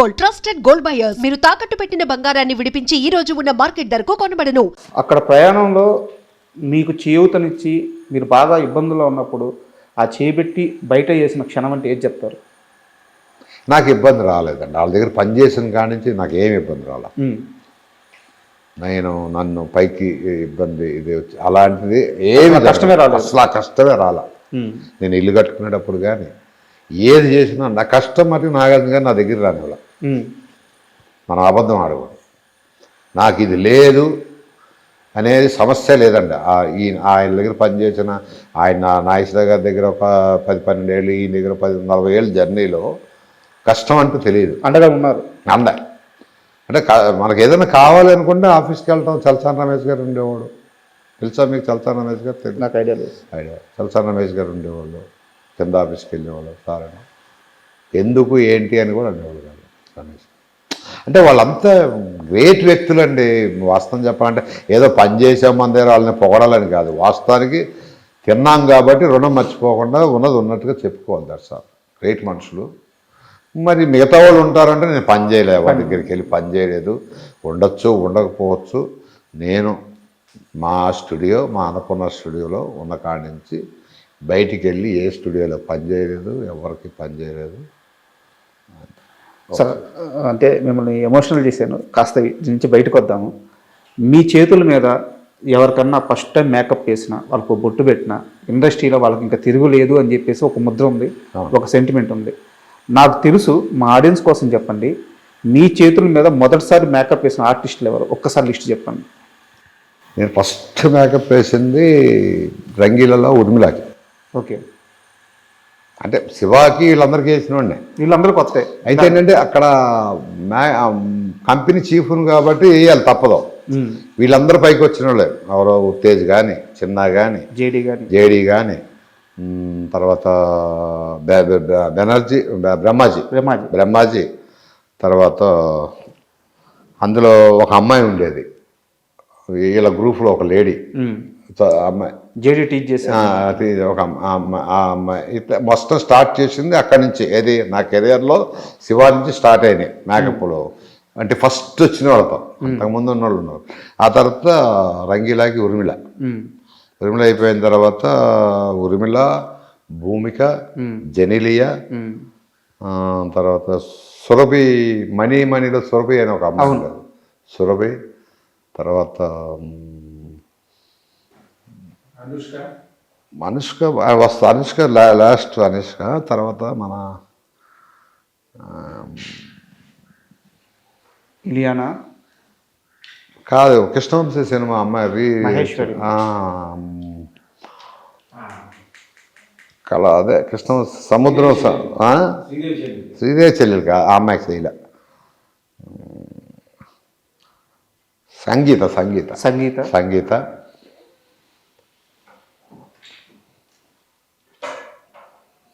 Gold trusted gold buyers. మీరు తాకట్టు పెట్టిన బంగారాన్ని విడిపించి ఈ రోజు ఉన్న మార్కెట్ ధరకు కొనబడను. అక్కడ ప్రయాణంలో మీకు చేయూతనిచ్చి మీరు బాగా ఇబ్బందుల్లో ఉన్నప్పుడు ఆ చేపెట్టి బయట చేసిన క్షణం అంటే ఏది చెప్తారు? నాకు ఇబ్బంది రాలేదండి. వాళ్ళ దగ్గర పనిచేసిన కాడి నుంచి నాకు ఏమి ఇబ్బంది రాలే. నేను నన్ను పైకి ఇబ్బంది ఇది వచ్చి అలాంటిది ఏమి కష్టమే. రాలేదు. అసలు ఆ కష్టమే రాలా. నేను ఇల్లు కట్టుకునేటప్పుడు కానీ ఏది చేసినా నా కష్టం మరియు నాగార్జున గారు నా దగ్గర రానివ్వాల. మనం అబద్ధం ఆడకూడదు. నాకు ఇది లేదు అనేది సమస్య లేదండి. ఆ ఈ ఆయన దగ్గర పనిచేసిన ఆయన నాగేశ్వర గారి దగ్గర ఒక పది పన్నెండు ఏళ్ళు ఈ దగ్గర పది నలభై ఏళ్ళు జర్నీలో కష్టం అంటూ తెలియదు. అండగా ఉన్నారు. అంద అంటే మనకు ఏదైనా కావాలి అనుకుంటే ఆఫీస్కి వెళ్తాం. చల్సాన్ రమేష్ గారు ఉండేవాడు. తెలుసా మీకు చల్సాన్ రమేష్ గారు? తెలుసు నాకు ఐడియా లేదు. ఐడియా. చల్సాన్ రమేష్ గారు ఉండేవాళ్ళు. కింద ఆఫీస్కి వెళ్ళేవాళ్ళు. సార్. ఎందుకు ఏంటి అని కూడా అనేవాళ్ళు రమేష్. అంటే వాళ్ళంతా గ్రేట్ వ్యక్తులండి. వాస్తవం చెప్పాలంటే ఏదో పని చేసాం మన దగ్గర వాళ్ళని పొగడాలని కాదు. వాస్తవానికి తిన్నాం కాబట్టి రుణం మర్చిపోకుండా ఉన్నది ఉన్నట్టుగా చెప్పుకోవాలి దర్శనం గ్రేట్ మనుషులు. మరి మిగతా వాళ్ళు ఉంటారంటే నేను పని చేయలేదు. వాళ్ళ దగ్గరికి వెళ్ళి పని చేయలేదు. ఉండొచ్చు ఉండకపోవచ్చు. నేను మా స్టూడియో మా అనుకున్న స్టూడియోలో ఉన్న కాడి నుంచి బయటికి వెళ్ళి ఏ స్టూడియోలో పని చేయలేదు ఎవరికి పని చేయలేదు. సార్ అంటే మిమ్మల్ని ఎమోషనల్ చేశాను. కాస్త నుంచి బయటకు వద్దాము. మీ చేతుల మీద ఎవరికన్నా ఫస్ట్ టైం మేకప్ వేసిన వాళ్ళకు బొట్టు పెట్టిన ఇండస్ట్రీలో వాళ్ళకి ఇంకా తిరుగులేదు అని చెప్పేసి ఒక ముద్ర ఉంది ఒక సెంటిమెంట్ ఉంది. నాకు తెలుసు మా ఆడియన్స్ కోసం చెప్పండి. మీ చేతుల మీద మొదటిసారి మేకప్ వేసిన ఆర్టిస్టులు ఎవరు? ఒక్కసారి లిస్ట్ చెప్పండి. నేను ఫస్ట్ మేకప్ వేసింది రంగీలలో ఉర్మిళకి ఓకే అంటే శివాకి వీళ్ళందరికీ వేసినోడినే వీళ్ళందరూ కొత్తే. అయితే ఏంటంటే అక్కడ మ్యా కంపెనీ చీఫ్ను కాబట్టి వేయాలి తప్పదు. వీళ్ళందరూ పైకి వచ్చిన వాళ్ళే ఎవరో ఉత్తేజ్ కానీ చిన్న కానీ జేడీ గాని. జేడీ కానీ తర్వాత బెనర్జీ బ్రహ్మాజీ. బ్రహ్మాజీ. బ్రహ్మాజీ. తర్వాత అందులో ఒక అమ్మాయి ఉండేది. వీళ్ళ గ్రూప్లో ఒక లేడీ. అమ్మాయి. జేడీ టీచ్ అది ఒక అమ్మాయి ఇట్లా మొత్తం స్టార్ట్ చేసింది అక్కడి నుంచి. ఏది? నా కెరియర్లో శివా నుంచి స్టార్ట్ అయినాయి మేకప్లో. అంటే ఫస్ట్ వచ్చిన వాళ్ళతో. అంతకుముందు ఉన్న వాళ్ళు ఉన్నారు. ఆ తర్వాత రంగీలాకి ఉర్మిళ ఉర్మిళ అయిపోయిన తర్వాత ఉర్మిళ భూమిక జనిలియా తర్వాత సురభి మణి మణిలో సురభి అని ఒక అమ్మాయి. సురభి తర్వాత అనుష్క? వస్తా. అనుష్క లా- లాస్ట్ అనుష్క. తర్వాత మన ఇలియానా? కాదు కృష్ణవంశీ సినిమా అమ్మాయి రీ- కళ అదే కృష్ణ సముద్రం? శ్రీదేవి చెల్లెలు. కా ఆ అమ్మాయికి చేయలే సంగీత సంగీత. సంగీత? సంగీత.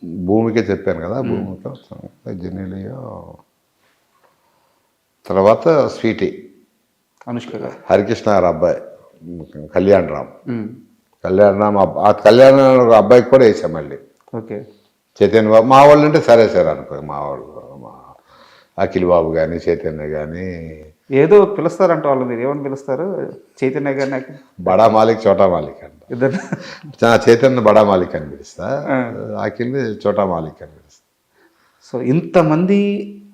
భూమికే చెప్పాను కదా భూమిక సంగీత జెనీలియో తర్వాత స్వీటీ. అనుష్క గారు. హరికృష్ణ గారి అబ్బాయి. కళ్యాణ్ రామ్. కళ్యాణ్ రామ్ ఆ కళ్యాణ్ రామ్ అబ్బాయికి కూడా వేసాం మళ్ళీ. ఓకే. చైతన్య బాబు మా వాళ్ళు అంటే సరే సరే అనుకో మా వాళ్ళు మా అఖిల్ బాబు కానీ చైతన్య కానీ ఏదో పిలుస్తారంట వాళ్ళు మీరు ఏమని పిలుస్తారు? చైతన్య గారిని బడా మాలిక్ చోటా మాలిక్ అంట. ఇద్దరు చైతన్య బడా మాలిక్ అని పిలుస్తా. అఖిల్ చోటా మాలిక్ అని పిలుస్తా. సో ఇంతమంది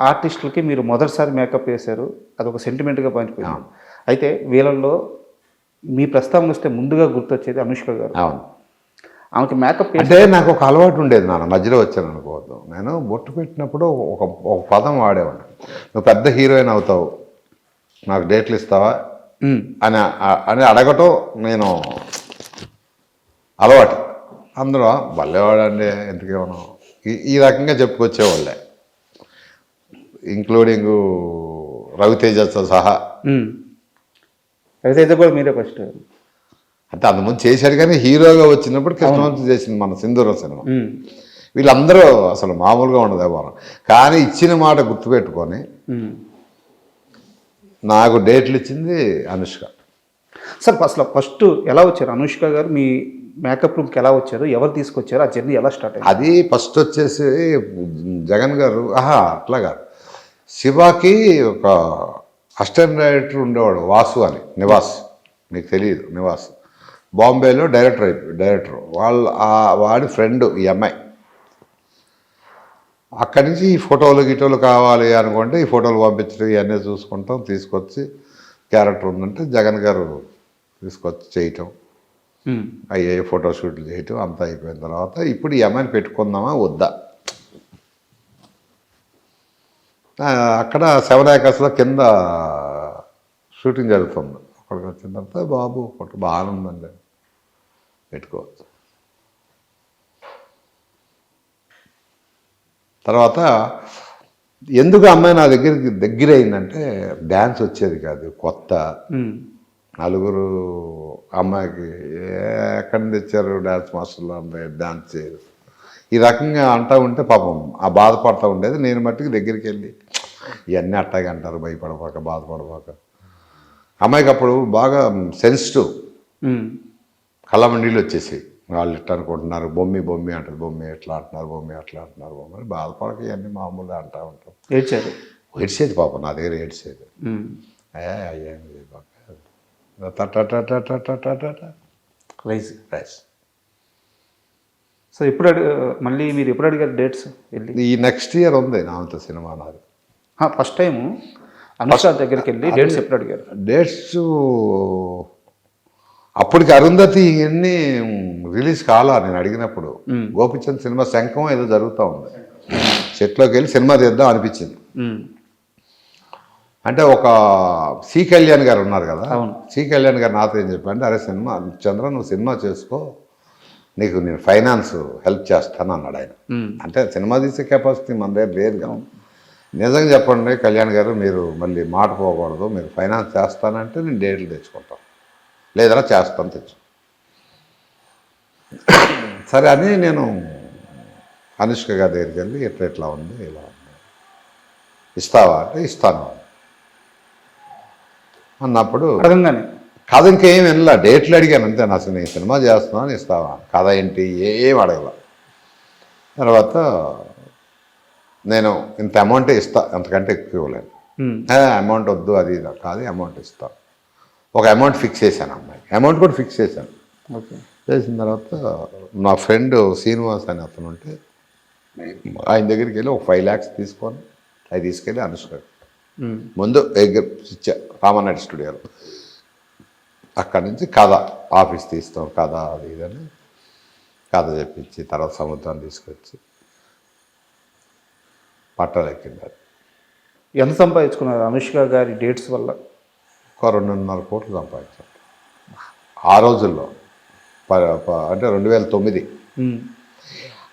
ఆర్టిస్టులకి మీరు మొదటిసారి మేకప్ వేశారు. అదొక సెంటిమెంట్గా పంచిపోయింది అయితే వీళ్ళల్లో మీ ప్రస్తావన వస్తే ముందుగా గుర్తొచ్చేది అనుష్క గారు. అవును. ఆమెకి మేకప్ అంటే నాకు ఒక అలవాటు ఉండేది నాన్న. మధ్యలో వచ్చాను అనుకోవద్దు. నేను బొట్టు పెట్టినప్పుడు ఒక ఒక పదం వాడేవాడిని. నువ్వు పెద్ద హీరోయిన్ అవుతావు. నాకు డేట్లు ఇస్తావా? అని అని అడగటం నేను అలవాటు. అందులో భలేవాడండి ఎందుకేమో ఈ ఈ రకంగా చెప్పుకొచ్చేవాళ్ళే. ఇంక్లూడింగ్ రవితేజతో సహా. అయితే కూడా మీరే ఫస్ట్. అంటే అంతకుముందు చేశాడు కానీ హీరోగా వచ్చినప్పుడు కృష్ణవంశీ చేసింది మన సింధూరం సినిమా. వీళ్ళందరూ అసలు మామూలుగా ఉండదు ఎవరు కానీ ఇచ్చిన మాట గుర్తుపెట్టుకొని నాకు డేట్లు ఇచ్చింది అనుష్క. సార్ అసలు ఫస్ట్ ఎలా వచ్చారు? అనుష్క గారు మీ మేకప్ రూమ్కి ఎలా వచ్చారు? ఎవరు తీసుకొచ్చారు? ఆ జర్నీ ఎలా స్టార్ట్ అయింది? అది ఫస్ట్ వచ్చేసి జగన్ గారు ఆహా అట్లా కాదు. శివాకి ఒక అసిస్టెంట్ డైరెక్టర్ ఉండేవాడు వాసు అని నివాస్. మీకు తెలియదు నివాస్. బాంబేలో డైరెక్టర్ అయిపోయి డైరెక్టర్. వాళ్ళ వాడి ఫ్రెండ్ ఈ అమ్మాయి. అక్కడి నుంచి ఈ ఫోటోలు గిటోలు కావాలి అనుకుంటే ఈ ఫోటోలు పంపించడం ఇవన్నీ చూసుకుంటాం తీసుకొచ్చి క్యారెక్టర్ ఉందంటే జగన్ గారు తీసుకొచ్చి చేయటం. అయ్యే ఫోటో షూట్లు చేయటం అంతా అయిపోయిన తర్వాత ఇప్పుడు ఈ అమ్మాయిని పెట్టుకుందామా వద్దా? అక్కడ సెవెన్ ఏకర్స్లో కింద షూటింగ్ జరుగుతుంది. అక్కడికి వచ్చిన తర్వాత బాబు ఫోటో బాగానే ఉందండి పెట్టుకోవచ్చు. తర్వాత ఎందుకు అమ్మాయి నా దగ్గరికి దగ్గర అయిందంటే డ్యాన్స్ వచ్చేది కాదు కొత్త. నలుగురు అమ్మాయికి "ఏ- ఎక్కడి నుంచి తెచ్చారు డ్యాన్స్ మాస్టర్లు అంటే డ్యాన్స్ చేయరు. ఈ రకంగా అంటా ఉంటే పాపం ఆ బాధపడతా ఉండేది. నేను మట్టుకు దగ్గరికి వెళ్ళి ఇవన్నీ అట్టాగే అంటారు భయపడబాక బాధపడబాక. అమ్మాయికి అప్పుడు బాగా సెన్సిటివ్ ఉమ్. కళ్ళమండీలు వచ్చేసి వాళ్ళు ఇట్లా అనుకుంటున్నారు బొమ్మి బొమ్మి అంటారు బొమ్మి ఎట్లా అంటున్నారు బొమ్మి అట్లా అంటున్నారు బొమ్మి అని బాధపడక ఇవన్నీ మామూలుగా అంటా ఉంటాం. ఏడ్చారు? ఏడ్చేది పాపం నా దగ్గర ఏడ్చేది. అయ్యా అయ్యా రైస్ రైస్ సో ఎప్పుడు అడి మళ్ళీ మీరు ఎప్పుడు అడిగారు డేట్స్ వెళ్ళి ఈ నెక్స్ట్ ఇయర్ ఉంది నాంత సినిమా నాది ఫస్ట్ టైం అనుషా దగ్గరికి వెళ్ళి డేట్స్ ఎప్పుడు అడిగారు డేట్స్ అప్పటికి అరుంధతి ఇవన్నీ రిలీజ్ కాలా నేను అడిగినప్పుడు గోపిచంద్ సినిమా శంఖం ఏదో జరుగుతూ ఉంది సెట్లోకి వెళ్ళి సినిమా తీద్దాం అనిపించింది అంటే ఒక సి కళ్యాణ్ గారు ఉన్నారు కదా? అవును. సి కళ్యాణ్ గారు నాతో ఏం చెప్పంటే అరే సినిమా చంద్ర నువ్వు సినిమా చేసుకో నీకు నేను ఫైనాన్స్ హెల్ప్ చేస్తాను అన్నాడు ఆయన. అంటే సినిమా తీసే కెపాసిటీ మన దగ్గర లేదు కదా. నిజంగా చెప్పండి కళ్యాణ్ గారు మీరు మళ్ళీ మాట పోకూడదు మీరు ఫైనాన్స్ చేస్తానంటే నేను డేట్లు తెచ్చుకుంటాను లేదన్నా చేస్తాను తెచ్చు. సరే అని నేను అనుష్క గారి దగ్గరికి వెళ్ళి ఎట్లా ఎట్లా ఉంది ఇలా ఉంది. ఇస్తావా అంటే ఇస్తాను. అన్నప్పుడు అడగంగానే. కథ ఇంకేం వినలా. డేట్లు అడిగాను. అంతే నా నేను సినిమా చేస్తున్నాను ఇస్తావా? కథ ఏంటి? ఏం అడగల. తర్వాత నేను ఇంత అమౌంటే ఇస్తా. అంతకంటే ఎక్కువ ఇవ్వలేను. అమౌంట్ వద్దు అది కాదు అమౌంట్ ఇస్తా. ఒక అమౌంట్ ఫిక్స్ చేశాను అమ్మాయి. అమౌంట్ కూడా ఫిక్స్ చేశాను. ఓకే. చేసిన తర్వాత నా ఫ్రెండ్ శ్రీనివాస్ అని అతను ఉంటే ఆయన దగ్గరికి వెళ్ళి ఒక ఫైవ్ ల్యాక్స్ తీసుకొని అవి తీసుకెళ్ళి ఉమ్. ముందు ఎగ్గ ఇచ్చా రామనాయుడు స్టూడియోలో అక్కడి నుంచి కథ ఆఫీస్ తీస్తాం కథ అది ఇదని కథ చెప్పించి తర్వాత సముద్రాన్ని తీసుకొచ్చి పట్టాలెక్కింది అది ఎంత సంపాదించుకున్నారు అనుష్క గారి డేట్స్ వల్ల? ఒక రెండున్నర కోట్లు సంపాదించాం ఆ రోజుల్లో అంటే రెండు వేల తొమ్మిది. ఉమ్.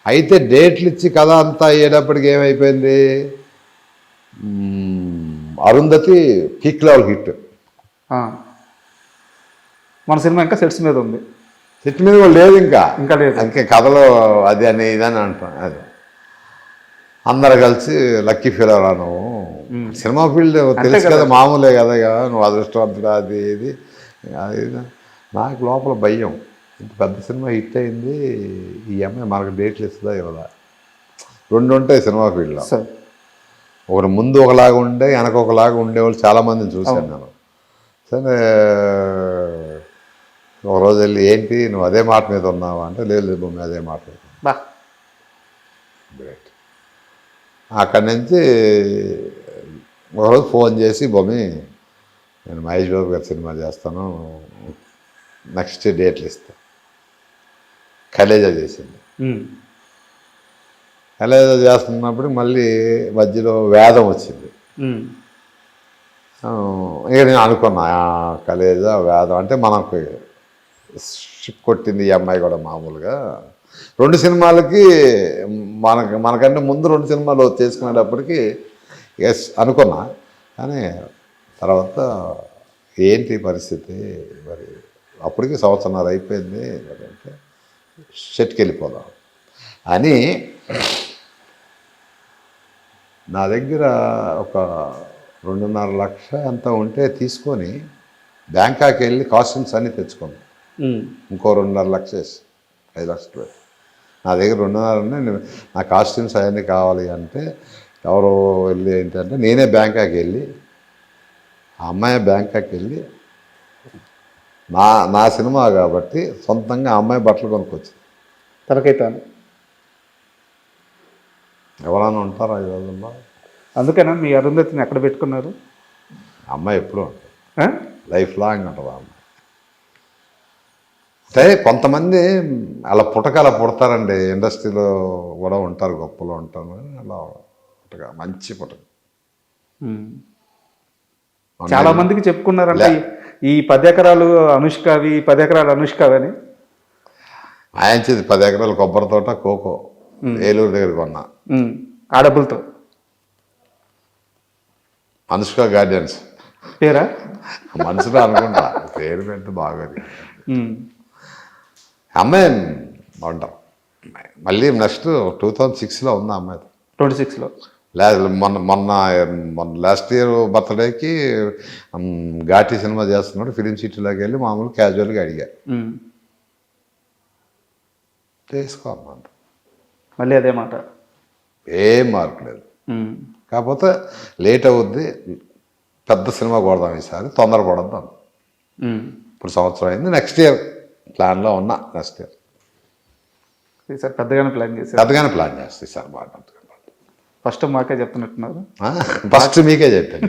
అయితే డేట్లు ఇచ్చి కథ అంతా అయ్యేటప్పటికి ఏమైపోయింది? మ్మ్, అరుంధతి కిక్ లెవెల్ హిట్. మన సినిమా ఇంకా సెట్స్ మీద ఉంది. చెట్టు మీద కూడా లేదు ఇంకా. ఇంకా లేదు. ఇంకా కథలో అది అని ఇదని అంటాం అది. అందరు కలిసి లక్కీ ఫీల్ అవరా నువ్వు? సినిమా ఫీల్డ్ తెలుసు కదా. మామూలే కదా ఇక. నువ్వు అదృష్టవంతుడు అది ఇది. అది. నాకు లోపల భయం. ఇంత పెద్ద సినిమా హిట్ అయింది ఈ అమ్మాయి మనకు డేట్లు ఇస్తుందా ఇవ్వదా? రెండు ఉంటాయి సినిమా ఫీల్డ్లో. ఒకటి ముందు ఒకలాగా ఉండే వెనక ఒకలాగా ఉండేవాళ్ళు చాలామందిని చూశాను నేను. సరే ఒక రోజు వెళ్ళి ఏంటి నువ్వు అదే మాట మీద ఉన్నావా? అంటే లేదు లేదు భూమి అదే మాట మీద ఉన్నా." బా. గ్రేట్ అక్కడి నుంచి ఒకరోజు ఫోన్ చేసి బొమ్మి నేను మహేష్ బాబు గారి సినిమా చేస్తాను నెక్స్ట్ డేట్లు ఇస్తా. కలేజా చేసింది. ఉమ్. కలేజా చేస్తున్నప్పుడు మళ్ళీ మధ్యలో వేదం వచ్చింది. ఇక నేను అనుకున్నా ఆ, కలేజా వేదం అంటే మనకు షిప్ కొట్టింది ఈ అమ్మాయి కూడా మామూలుగా. రెండు సినిమాలకి మనకు మనకంటే ముందు రెండు సినిమాలు చేసుకునేటప్పటికి ఎస్ అనుకున్నా కానీ తర్వాత ఏంటి పరిస్థితి? మరి అప్పటికి సంవత్సరాలు అయిపోయింది మరి అంటే షెట్కి వెళ్ళిపోదాం అని నా దగ్గర ఒక రెండున్నర లక్ష ఎంత ఉంటే తీసుకొని బ్యాంకాక్ వెళ్ళి కాస్ట్యూమ్స్ అన్నీ తెచ్చుకున్నాను ఉమ్. ఇంకో రెండున్నర లక్ష వేసి ఐదు లక్షలు పెట్టి నా దగ్గర రెండున్నర ఉన్నాయి నేను- నా కాస్ట్యూమ్స్ అవన్నీ కావాలి అంటే ఎవరు వెళ్ళి ఏంటంటే నేనే బ్యాంకాక్ వెళ్ళి ఆ అమ్మాయి బ్యాంకాక్ వెళ్ళి నా నా సినిమా కాబట్టి సొంతంగా అమ్మాయి బట్టలు కొనుక్కొచ్చింది. తలకైతాను ఎవరైనా ఉంటారా ఈ రోజుల్లో? అందుకేనా? మీ అరుంధతిని ఎక్కడ పెట్టుకున్నారు? అమ్మాయి ఎప్పుడూ ఉంటుంది? లైఫ్ లాంగ్ ఉంటుంది అమ్మాయి. అంటే కొంతమంది అలా పుట్టక అలా పుడతారండి. ఇండస్ట్రీలో కూడా ఉంటారు గొప్పలో ఉంటారు. అలా పుట్టక మంచి పుట్టక ఉమ్. చాలా మందికి చెప్పుకున్నారంటే ఈ- పది ఎకరాలు అనుష్కవి పది ఎకరాలు అనుష్కవి అని ఆయంచేది పది ఎకరాల కొబ్బరి తోట కోకో. ఏలూరు దగ్గర కొన్నా. ఆ డబ్బులతో అనుష్క గార్డియన్స్ పేరా? మనసులో అనుకుంటా. పేరు పెడితే బాగోదు. అమ్మాయి బాగుంటాం. మళ్ళీ నెక్స్ట్ టూ థౌజండ్ సిక్స్లో ఉంది అమ్మాయి ట్వంటీ సిక్స్లో. లేదు మొన్న మొన్న మొన్న లాస్ట్ ఇయర్ బర్త్డేకి ఘాటి సినిమా చేస్తున్నాడు. ఫిలిం సిటీలోకి వెళ్ళి మామూలు క్యాజువల్గా అడిగా. అన్నమాట మళ్ళీ అదే మాట. ఏం మార్పు లేదు. కాకపోతే లేట్ అవుద్ది పెద్ద సినిమా కొడదాం ఈసారి తొందర కొడదాం ఉమ్. ఇప్పుడు సంవత్సరం అయింది నెక్స్ట్ ఇయర్ ప్లాన్లో ఉన్నా నెక్స్ట్ ఇయర్ ఈసారి పెద్దగానే ప్లాన్ చేశారు పెద్దగానే ప్లాన్ చేస్తాం ఈసారి బాగా ఫస్ట్ మాకే చెప్తున్నట్టున్నారు. ఫస్ట్ మీకే చెప్పాను